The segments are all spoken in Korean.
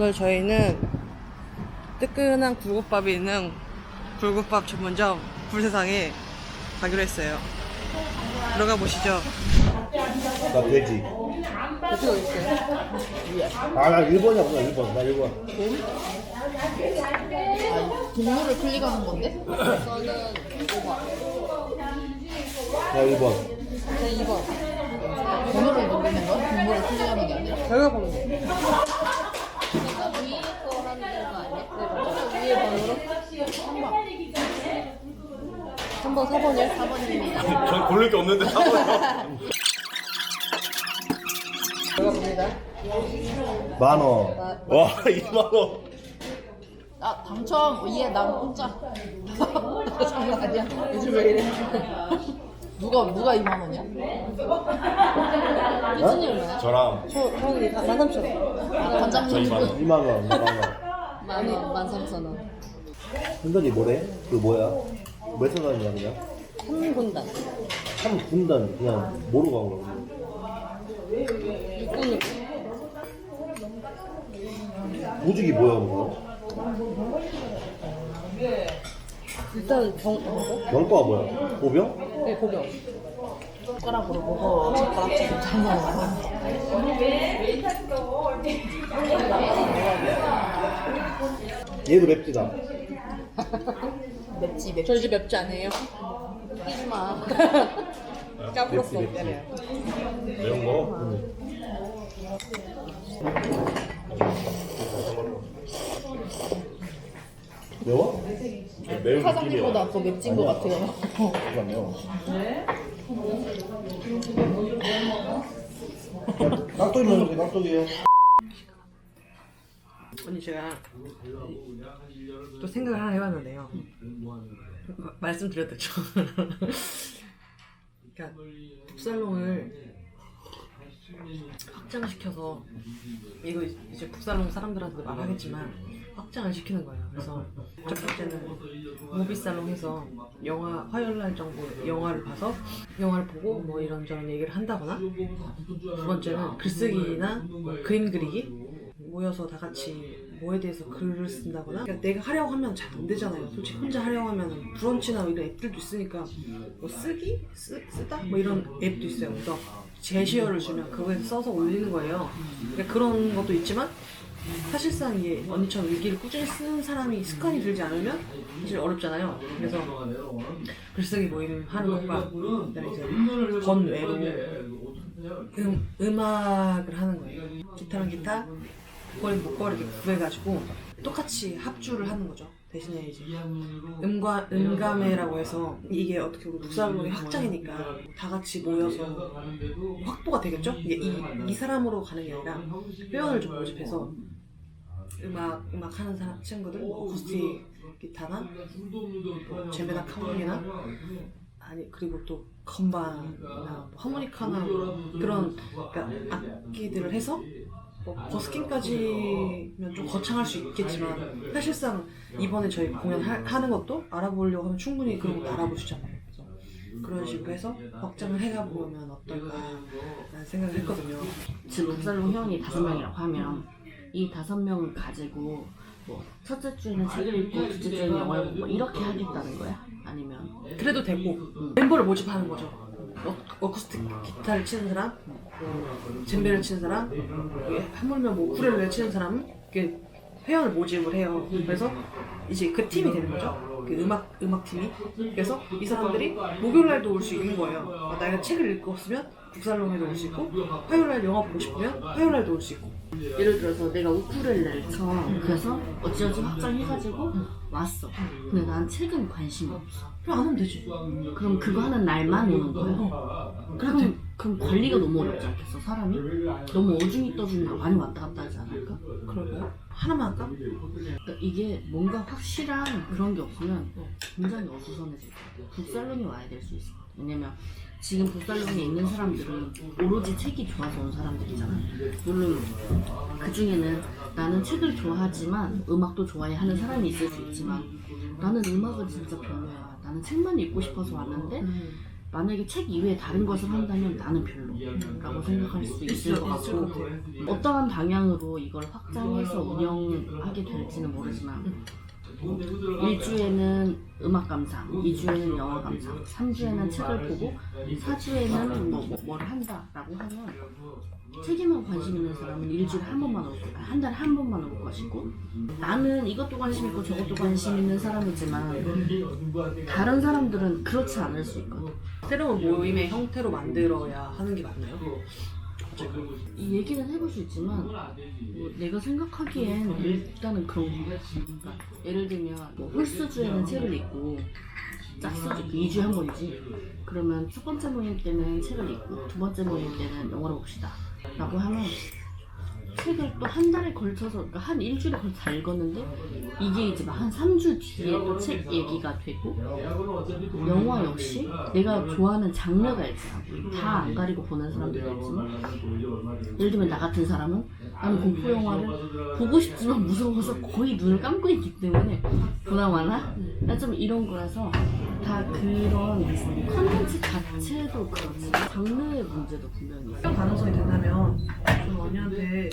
오늘 저희는 뜨끈한 굴국밥이 있는 굴국밥 전문점 불세상에 가기로 했어요. 들어가 보시죠. 나 돼지. 어떻게 있어요? 아, 나 1번이야, 보다 1번. 나 1번. 동물을 클릭하는 건데? 나 1번. 네, 2번. 번호를 누르는 거야? 동물을 클릭하는 게 아니라? 결과 보는 거. 위에 거 하는 거 위에 번호로? 3번, 4번이요? 4번입니다. 전 고를 게 없는데, 4번이요. 결과 봅니다. 만 원. 와, 2만 원. 아, 당첨! 위에 난 공짜. 장난 아니야. 요즘 왜 이래? 누가, 누가 2만 원이야? 희준이 얼마야? 저랑 저, 형이 13,000원. 관장님 2만 원. 2만 원, 2만 원. 만이 13,000원. 흔들이 뭐래? 그 뭐야? 몇 사단이야, 그냥? 3군단. 한 군단, 그냥 모르고 간. 거야. 보직이 뭐야, 그거? 일단 정, 뭐고? 명과가 뭐야? 보병? 네, 고병. 숟가락으로 먹어. 젓가락처럼 잘 먹어. 얘도 맵지다. 맵지, 맵지. 저희 집 맵지 않아요? 끼지 마. 까불었어. 맵지, 맵지. 미안해요. 매운 거? 매워? 매운 사장님보다 더 맵진 것 같아요. 잠깐만요. 깍두기 먹는 게 깍두기요. 제가 또 생각을 하나 해봤는데요. 마- 말씀드렸죠. 그러니까 북살롱을 확장시켜서 이거 이제 북살롱 사람들한테 말하겠지만 확장을 시키는 거예요. 그래서 첫 번째는 무비살롱 해서 영화 화요일날 정도 영화를 봐서 영화를 보고 뭐 이런저런 얘기를 한다거나 두 번째는 글쓰기나 뭐 그림 그리기 모여서 다 같이 뭐에 대해서 글을 쓴다거나? 그러니까 내가 하려고 하면 잘 안 되잖아요. 솔직히 혼자 하려고 하면 브런치나 뭐 이런 앱들도 있으니까 뭐 쓰기? 쓰, 쓰다? 뭐 이런 앱도 있어요. 그래서 제시어를 주면 그거에 써서 올리는 거예요. 그러니까 그런 것도 있지만 사실상 이게 언니처럼 일기를 꾸준히 쓰는 사람이 습관이 들지 않으면 사실 어렵잖아요. 그래서 글쓰기 모임 하는 것과 그다음에 이제 번외로 음, 음악을 하는 거예요. 기타는 기타, 목걸이 목걸이 이렇게 구해가지고 똑같이 합주를 하는 거죠. 대신에 이제 음과 음감회라고 해서 이게 어떻게 보면 북사론의 확장이니까 다 같이 모여서 확보가 되겠죠? 이게 이, 이 사람으로 가는 게 아니라 회원을 좀 모집해서 음악 음악 하는 사람 친구들 뭐 어쿠스틱 기타나 뭐 제메나 카본이나 아니 그리고 또 건반이나 뭐 하모니카나 그런 그러니까 악기들을 해서 뭐 버스킹까지면 좀 거창할 수 있겠지만 사실상 이번에 저희 공연 하, 하는 것도 알아보려고 하면 충분히 그런 것도 알아볼 수 있잖아요. 그런 식으로 해서 확장을 해가 보면 어떨까라는 생각을 했거든요. 지금 북살롱 회원이 다섯 명이라고 하면 이 다섯 명을 가지고 뭐 첫째 주에는 책을 읽고 둘째 주에는 영화를 보고 뭐 이렇게 하겠다는 거야? 아니면 그래도 되고 멤버를 모집하는 거죠. 어, 어쿠스틱 기타를 치는 사람, 뭐 젬베를 치는 사람, 예, 하물며 뭐 우쿨렐레를 치는 사람은 이렇게 회원을 모집을 해요. 그래서 이제 그 팀이 되는 거죠. 그 음악 음악 팀이. 그래서 이 사람들이 목요일 날도 올 수 있는 거예요. 어, 내가 책을 읽고 없으면 북살롱에도 올 수 있고, 화요일 날 영화 보고 싶으면 화요일 날도 올 수 있고. 예를 들어서 내가 우쿨렐레를 쳐 그래서 어찌어찌 확장해가지고 왔어 근데 난 책은 관심이 없어 그럼 안 오면 되지. 그럼 그거 하는 날만 오는 거야 그럼, 그럼 관리가 너무 어렵지 않겠어 사람이? 너무 어중이 떠중이 많이 왔다 갔다 하지 않을까? 그러고요. 하나만 할까? 그러니까 이게 뭔가 확실한 그런 게 없으면 굉장히 어수선해질 것 같아요. 북살론이 와야 될 수 있을 것 같아요. 왜냐면 지금 북살론에 있는 사람들은 오로지 책이 좋아서 온 사람들이잖아요. 물론 그 중에는 나는 책을 좋아하지만 음악도 좋아해 하는 사람이 있을 수 있지만 나는 음악은 진짜 별로야. 나는 책만 읽고 싶어서 왔는데 음. 뭐 만약에 책 이외에 다른 것을 한다면 나는 별로라고 생각할 수도 있을 것 같고 어떠한 방향으로 이걸 확장해서 운영하게 될지는 모르지만 1주에는 음악 감상, 2주에는 영화 감상, 3주에는 책을 보고 4주에는 뭐, 뭐, 뭘 한다라고 하면 책에만 관심 있는 사람은 일주일에 한 번만 올 거, 한 달에 한 번만 올 것이고 나는 이것도 관심 있고 저것도 관심 있는 사람이지만 다른 사람들은 그렇지 않을 수 있거든. 새로운 모임의 형태로 만들어야 하는 게 맞나요? 이 얘기는 해볼 수 있지만 뭐 내가 생각하기엔 일단은 그런 거. 그러니까 예를 들면 뭐 홀수주에는 책을 읽고 짝수주 그 2주에 한 번이지. 그러면 첫 번째 모임 때는 책을 읽고 두 번째 모임 때는 영화를 봅시다. 라고 하면 책을 또 한 달에 걸쳐서 그러니까 한 일주일에 걸쳐 다 읽었는데 이게 이제 막 한 3주 뒤에 또 책 얘기가 되고 영화 역시 내가 좋아하는 장르가 있더라고 다안 가리고 보는 사람들도 있지만 예를 들면 나 같은 사람은 나는 공포 영화를 보고 싶지만 무서워서 거의 눈을 감고 있기 때문에 보나 마나 나 좀 이런 거라서 다 그런 컨텐츠 자체도 그렇지 장르의 문제도 분명히 있어 할 가능성이 된다면 좀 언니한테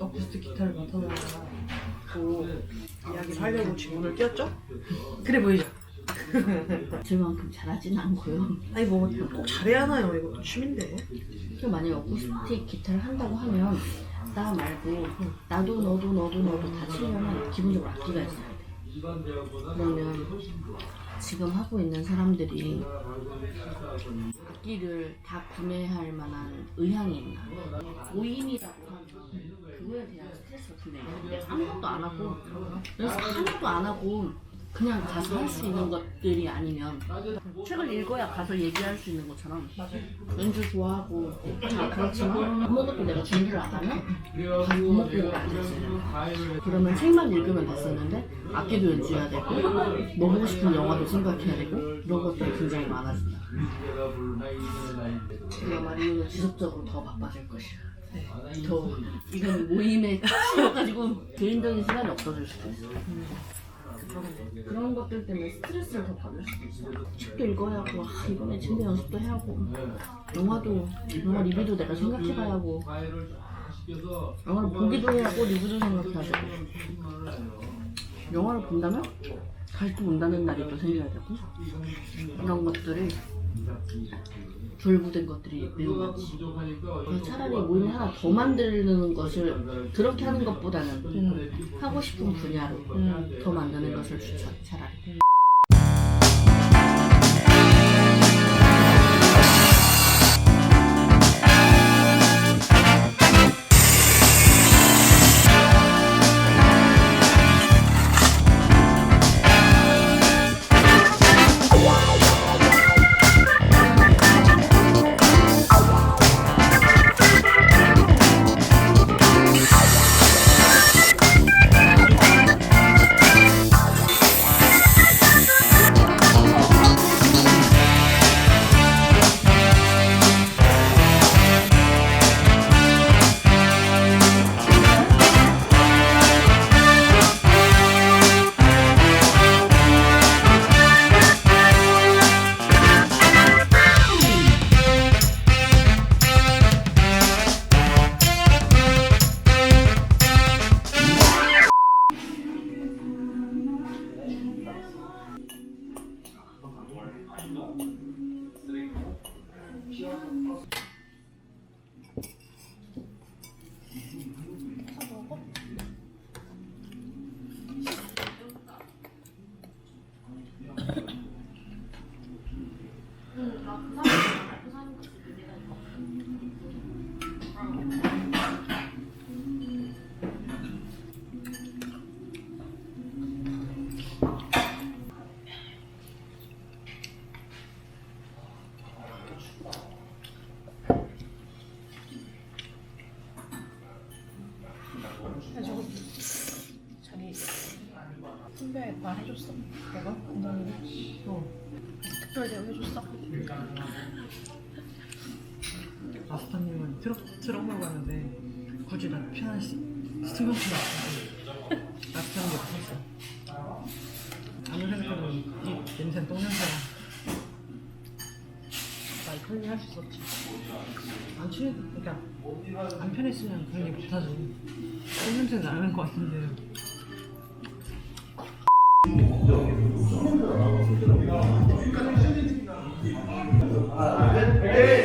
어쿠스틱 기타를 맡아달라고 이야기를 하려고 질문을 띄웠죠? 그래 보이죠? 저만큼 잘하진 않고요 아니 뭐 꼭 잘해야 하나요? 이것도 취미인데 그래서 만약에 어쿠스틱 기타를 한다고 하면 나 말고 나도 너도 너도 너도 다 치려면 기본적으로 악기가 있어야 돼 그러면 지금 하고 있는 사람들이 악기를 다 구매할 만한 의향이 있나? 모임이라고 하면 그거에 대한 스트레스가 분명히 있는데 아무것도 안 하고 그래서 하나도 안 하고 그냥 가서 할 수 있는 것들이 아니면 책을 읽어야 가서 얘기할 수 있는 것처럼 연주 좋아하고 다 그렇지만 아무것도 내가 준비를 안 하면 가서 부먹보고 앉았어요. 그러면 책만 읽으면 됐었는데 악기도 연주해야 되고 뭐 보고 싶은 영화도 생각해야 되고 이런 것들이 굉장히 많아진다. 우리가 말이면 지속적으로 더 바빠질 것이야 더 이건 모임에 치여가지고 개인적인 시간이 없어질 수도 있어 그런 것들 때문에 스트레스를 더 받을 수도 있어. 책도 읽어야 하고, 아, 이번에 침대 연습도 해야 하고, 영화도, 영화 리뷰도 내가 생각해봐야 하고, 영화를 보기도 해야 하고, 리뷰도 생각해야 되고. 영화를 본다면 다시 또 본다는 날이 또 생겨야 되고, 이런 것들이 졸부된 것들이 매우 많지. 차라리 모임을 하나 더 만드는 것을 그렇게 하는 것보다는 하고 싶은 분야로 더 만드는 것을 추천, 차라리. 해줬어? 내가? 감독님이? 어. 특별 대우 해줬어? 마스터님은 트럭, 트럭 몰고 갔는데 굳이 나 편한 시, 스티븐스 마스터님 옆에 섰어 아무리 생각해도 이 냄새는 똥냄새야 많이 편히 할 수 있었지. 안 친해, 그러니까 안 편했으면 그런 얘기 못하지. 술 냄새 나는 것 같은데. 왜,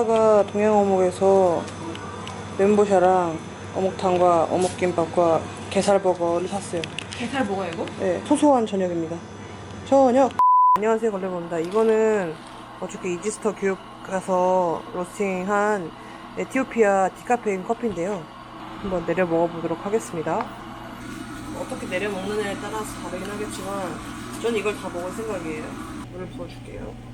오다가 동양어묵에서 멘보샤랑 어묵탕과 어묵김밥과 게살버거를 샀어요. 게살버거 이거? 네, 소소한 저녁입니다. 저녁. 안녕하세요, 걸레입니다. 이거는 어저께 이지스터 교육 가서 로스팅한 에티오피아 디카페인 커피인데요. 한번 내려 먹어보도록 하겠습니다. 어떻게 내려 먹느냐에 따라서 다르긴 하겠지만, 전 이걸 다 먹을 생각이에요. 물을 부어줄게요.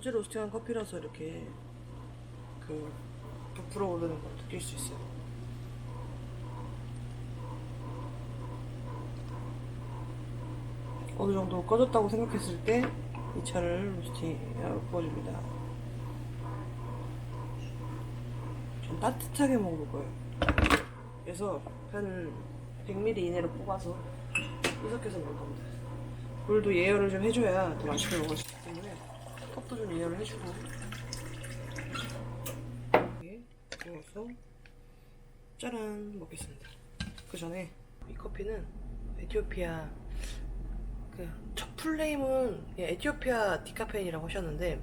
어제 로스팅한 커피라서 이렇게 그 부풀어 오르는 걸 느낄 수 있어요. 어느 정도 꺼졌다고 생각했을 때 이 차를 로스팅하고 부어줍니다. 전 따뜻하게 먹을 거예요. 그래서 한 100ml 이내로 뽑아서 이렇게해서 먹을 겁니다. 물도 예열을 좀 해줘야 더 맛있게 먹을 수때 컵도 좀 예열을 해주고 부어서 짜란 먹겠습니다. 그 전에 이 커피는 에티오피아 그첫 플레임은 예, 에티오피아 디카페인이라고 하셨는데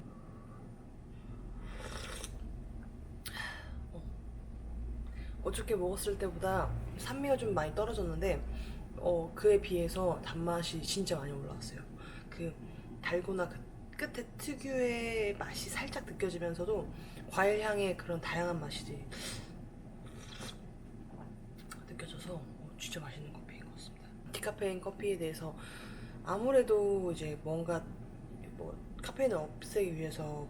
어, 어저께 먹었을 때보다 산미가 좀 많이 떨어졌는데 어, 그에 비해서 단맛이 진짜 많이 올라왔어요. 그 달고나 그 끝에 특유의 맛이 살짝 느껴지면서도 과일 향의 그런 다양한 맛이 느껴져서 어, 진짜 맛있는 커피인 것 같습니다. 디카페인 커피에 대해서 아무래도 이제 뭔가 뭐 카페인을 없애기 위해서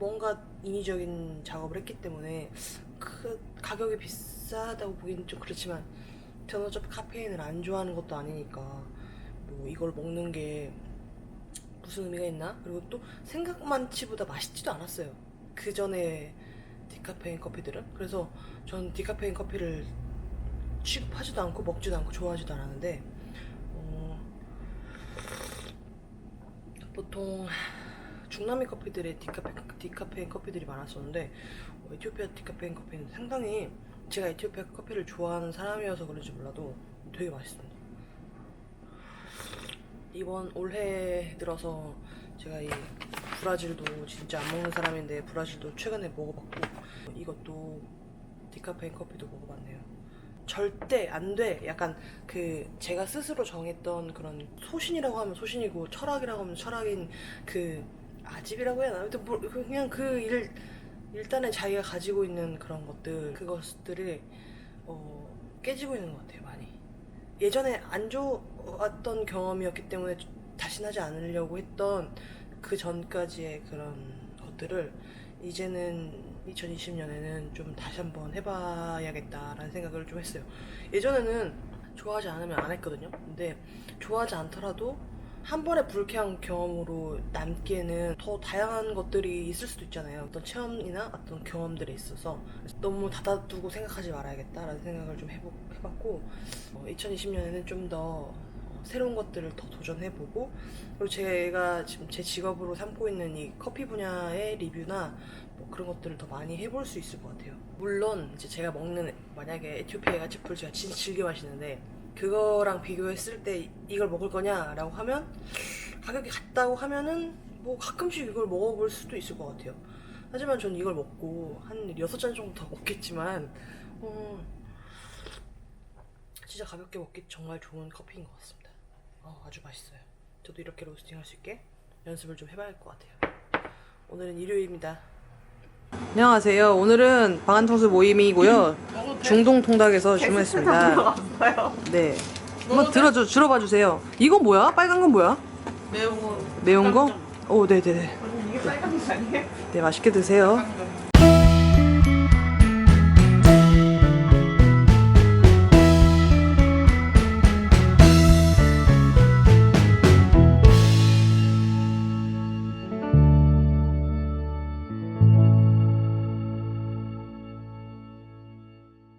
뭔가 인위적인 작업을 했기 때문에 그 가격이 비싸다고 보기는 좀 그렇지만 저는 어차피 카페인을 안 좋아하는 것도 아니니까 뭐 이걸 먹는 게 무슨 의미가 있나? 그리고 또 생각만치보다 맛있지도 않았어요. 그 전에 디카페인 커피들은 그래서 전 디카페인 커피를 취급하지도 않고 먹지도 않고 좋아하지도 않았는데 어, 보통 중남미 커피들의 디카페, 디카페인 커피들이 많았었는데 어, 에티오피아 디카페인 커피는 상당히 제가 에티오피아 커피를 좋아하는 사람이어서 그런지 몰라도 되게 맛있습니다. 이번 올해 들어서 제가 이 브라질도 진짜 안 먹는 사람인데 브라질도 최근에 먹어봤고 이것도 디카페인 커피도 먹어봤네요. 절대 안 돼. 약간 그 제가 스스로 정했던 그런 소신이라고 하면 소신이고 철학이라고 하면 철학인 그 아집이라고 해야 하나? 아무튼 뭐 그냥 그 일, 일단은 자기가 가지고 있는 그런 것들 그것들이 어, 깨지고 있는 것 같아요 많이. 예전에 안 좋 았던 경험이었기 때문에 다시 하지 않으려고 했던 그 전까지의 그런 것들을 이제는 2020년에는 좀 다시 한번 해봐야겠다라는 생각을 좀 했어요. 예전에는 좋아하지 않으면 안 했거든요. 근데 좋아하지 않더라도 한 번의 불쾌한 경험으로 남기에는 더 다양한 것들이 있을 수도 있잖아요. 어떤 체험이나 어떤 경험들에 있어서 너무 닫아두고 생각하지 말아야겠다라는 생각을 좀 해보, 해봤고 2020년에는 좀 더 새로운 것들을 더 도전해보고 그리고 제가 지금 제 직업으로 삼고 있는 이 커피 분야의 리뷰나 뭐 그런 것들을 더 많이 해볼 수 있을 것 같아요. 물론 이제 제가 먹는 만약에 에티오피아 가치풀 제가 진짜 즐겨 마시는데 그거랑 비교했을 때 이걸 먹을 거냐라고 하면 가격이 같다고 하면은 뭐 가끔씩 이걸 먹어볼 수도 있을 것 같아요. 하지만 전 이걸 먹고 한 여섯 잔 정도 더 먹겠지만 어, 진짜 가볍게 먹기 정말 좋은 커피인 것 같습니다. 어, 아주 맛있어요. 저도 이렇게 로스팅 할 수 있게 연습을 좀 해봐야 할 것 같아요. 오늘은 일요일입니다. 안녕하세요. 오늘은 방한통수 모임이고요. 중동 통닭에서 주문했습니다. 네. 한번 들어줘, 들어봐 주세요. 이건 뭐야? 빨간 건 뭐야? 매운 거. 매운 거? 오, 네네네. 이게 빨간 거 아니에요? 네, 맛있게 드세요.